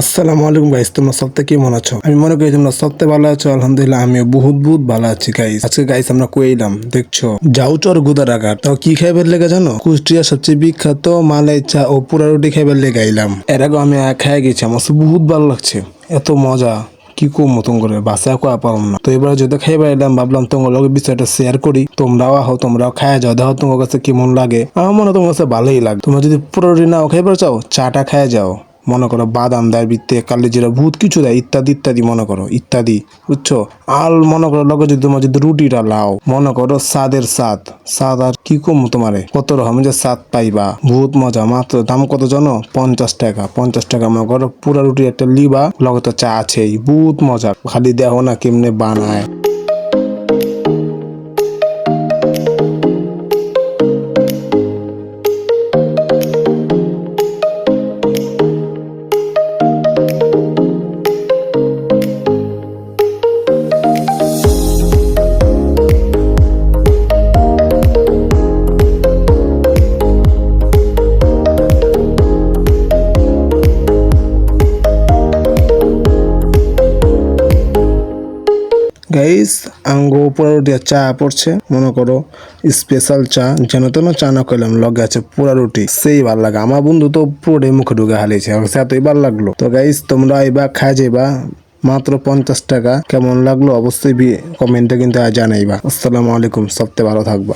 আসসালামু আলাইকুম গাইস তোমরা সবতে কেমন আছো? আমি মনে করি তোমরা সবতে ভালো আছো, আলহামদুলিল্লাহ আমিও বহুত বহুত ভালো আছি গাইস আজকে গাইস আমরা কইলাম দেখছ? যাউচর গুদারাঘাট। তাও কি খাইবার লেগে জানো? কুষ্টিয়ার সবচেয়ে বিখ্যাত মালাই চা ও পুরা রুটি খাইবার লেগে আইলাম। এর আগে আমি খাই গেছি, আমার বহুত ভালো লাগছে। এত মজা, কি কম মতন করে বাসায় কোয়া পারম না। তো এবার যদি খাইবার এলাম ভাবলাম তোমার লগে বিষয়টা শেয়ার করি। তোমরাও আহো, তোমরাও খায় যাও, দেখো তোমার কাছে কেমন লাগে। আমার মনে তোমার কাছে ভালোই লাগে। তোমরা যদি পুরো নাও খাইবার চাও, চাটা খায় যাও। মনে করো বাদাম দেয় বিত্তে কালি জিরা, বহুত কিছু দেয়, ইত্যাদি ইত্যাদি মনে করো, ইত্যাদি, বুঝছ? আর মনে করো লগে যদি তোমার যদি রুটিটা লাও, মনে করো সাদের সাদ সাদ আর কি কম তোমারে? কত রকম যে সাদ পাইবা? ভূত মজা, মাত্র দাম কত জানো? পঞ্চাশ টাকা পঞ্চাশ টাকা মনে করো পুরা রুটি একটা লিবা, লগে তো চা আছেই, বহুত মজা। খালি দেখো না কেমনে বানায়। গাইস আঙ্গো পুরা আর চা পড়ছে। মনে করো স্পেশাল চা, যেন তেন চা না করলাম লগে আছে পুরা রুটি। সেই ভালো লাগে। আমার বন্ধু তো পুরোটাই মুখে ঢুকে হালিয়েছে আমার এতই ভালো লাগল। তো গাইস তোমরা এবার খাই যাইবা। মাত্র পঞ্চাশ টাকা। কেমন লাগল অবশ্যই কমেন্টে কিন্তু জানাইবা। আসসালামু আলাইকুম। সবচেয়ে ভালো থাকবা।